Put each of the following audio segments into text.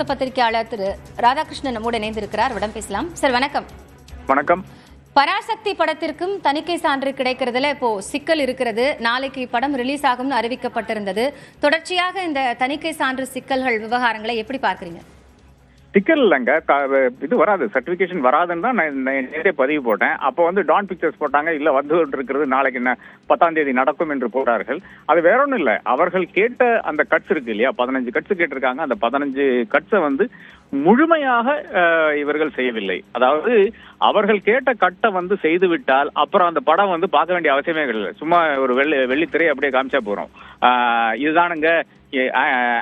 மூத்த பத்திரிகையாளர் திரு ராதாகிருஷ்ணன் நம்மோடு இணைந்திருக்கிறார். அவரிடம் பேசலாம். சார் வணக்கம். வணக்கம். பராசக்தி படத்திற்கும் தணிக்கை சான்று கிடைக்கிறதுல இப்போ சிக்கல் இருக்கிறது. நாளைக்கு படம் ரிலீஸ் ஆகும்னு அறிவிக்கப்பட்டிருந்தது. தொடர்ச்சியாக இந்த தணிக்கை சான்று சிக்கல்கள் விவகாரங்களை எப்படி பார்க்கறீங்க? டிக்கெட் இல்லைங்க. இது வராது. சர்டிஃபிகேஷன் வராதுன்னு தான் நான் நேரே பதிவு போட்டேன். அப்போ வந்து டான் பிக்சர்ஸ் போட்டாங்க. இல்லை வந்து இருக்கிறது நாளைக்கு என்ன பத்தாம் தேதி நடக்கும் என்று போட்டார்கள். அது வேற ஒன்றும் இல்லை. அவர்கள் கேட்ட அந்த கட்ஸ் இருக்கு இல்லையா? பதினஞ்சு கட்ஸ் கேட்டிருக்காங்க. அந்த பதினஞ்சு கட்ஸை வந்து முழுமையாக இவர்கள் செய்யவில்லை. அதாவது அவர்கள் கேட்ட கட்டை வந்து செய்து விட்டால் அப்புறம் அந்த படம் வந்து பார்க்க வேண்டிய அவசியமே கிடையாது. சும்மா ஒரு வெள்ளி வெள்ளித்திரை அப்படியே காமிச்சா போகிறோம் இதுதானுங்க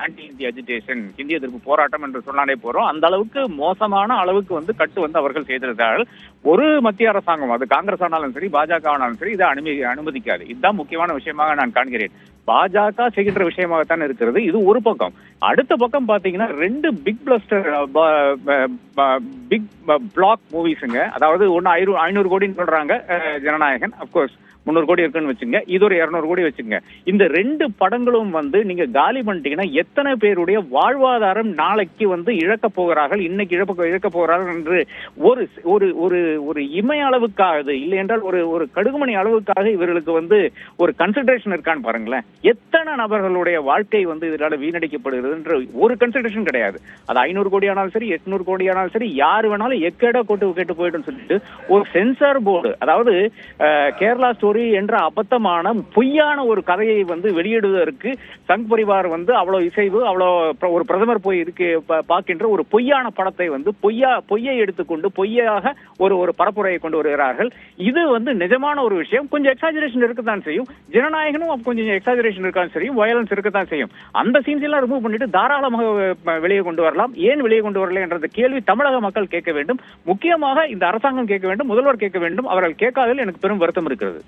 ஆன்டி இந்திய அஜிடேஷன் இந்திய எதிர்ப்பு போராட்டம் என்று சொன்னாலே போறோம். அந்த அளவுக்கு மோசமான அளவுக்கு வந்து கட்டு வந்து அவர்கள் செய்திருந்தார்கள். ஒரு மத்திய அரசாங்கம் அது காங்கிரஸ் ஆனாலும் சரி பாஜக ஆனாலும் சரி இதை அனுமதி அனுமதிக்காது. இதுதான் முக்கியமான விஷயமாக நான் காண்கிறேன். பாஜக செய்கின்ற விஷயமாகத்தான் இருக்கிறது. இது ஒரு பக்கம். அடுத்த பக்கம் பாத்தீங்கன்னா ரெண்டு பிக் பிளஸ்டர் பிக் பிளாக் மூவிஸுங்க அதாவது ஒன்னு ஐநூறு ஐநூறு கோடின்னு சொல்றாங்க ஜனநாயகன் அப்கோர்ஸ் முந்நூறு கோடி இருக்குன்னு வச்சுங்க இது ஒரு இரநூறு கோடி வச்சுங்க இந்த ரெண்டு படங்களும் வந்து நீங்க காலி பண்ணிட்டீங்கன்னா எத்தனை பேருடைய வாழ்வாதாரம் நாளைக்கு வந்து இழக்க போகிறார்கள் இன்னைக்கு இழக்க இழக்க போகிறார்கள் என்று ஒரு ஒரு ஒரு ஒரு இமய அளவுக்காக இல்லை என்றால் ஒரு ஒரு கடுகுமணி அளவுக்காக இவர்களுக்கு வந்து ஒரு கன்சிடரேஷன் இருக்கான்னு பாருங்களேன். எத்தனை நபர்களுடைய வாழ்க்கை வந்து இதனால வீணடிக்கப்படுகிறது என்று ஒரு கன்சிடரேஷன் கிடையாது. அது ஐநூறு கோடி ஆனாலும் சரி எட்நூறு கோடி ஆனாலும் சரி யார் வேணாலும் எக்கேடா கொட்டு கேட்டு போயிடும் சொல்லிட்டு ஒரு சென்சார் போர்டு அதாவது கேரளா ஸ்டோரி என்ற அபத்தமான பொய்யான ஒரு கதையை வந்து வெளியிடுவதற்கு சங் பரிவார் வந்து அவ்வளவு இசைவு அவ்வளவு பிர- ஒரு பிரதமர் போய் இருக்கு பார்க்கின்ற ஒரு பொய்யான படத்தை வந்து பொய்யா பொய்யை எடுத்துக்கொண்டு பொய்யாக ஒரு ஒரு பரப்புரையை கொண்டு வருகிறார்கள். இது வந்து நிஜமான ஒரு விஷயம். கொஞ்சம் எக்ஸாஜரேஷன் இருக்கத்தான் செய்யும். ஜனநாயகனும் கொஞ்சம் எக்ஸாஜரேஷன் இருக்கான் செய்யும் வயலன்ஸ் இருக்கத்தான் செய்யும். அந்த சீன்ஸ் எல்லாம் ரிமூவ் பண்ணிட்டு தாராளமாக வெளியே கொண்டு வரலாம். ஏன் வெளியே கொண்டு வரல என்ற கேள்வி தமிழக மக்கள் கேட்க வேண்டும். முக்கியமாக இந்த அரசாங்கம் கேட்க வேண்டும் முதல்வர் கேட்க வேண்டும். அவர்கள் கேட்காததில் எனக்கு பெரும் வருத்தம் இருக்கிறது.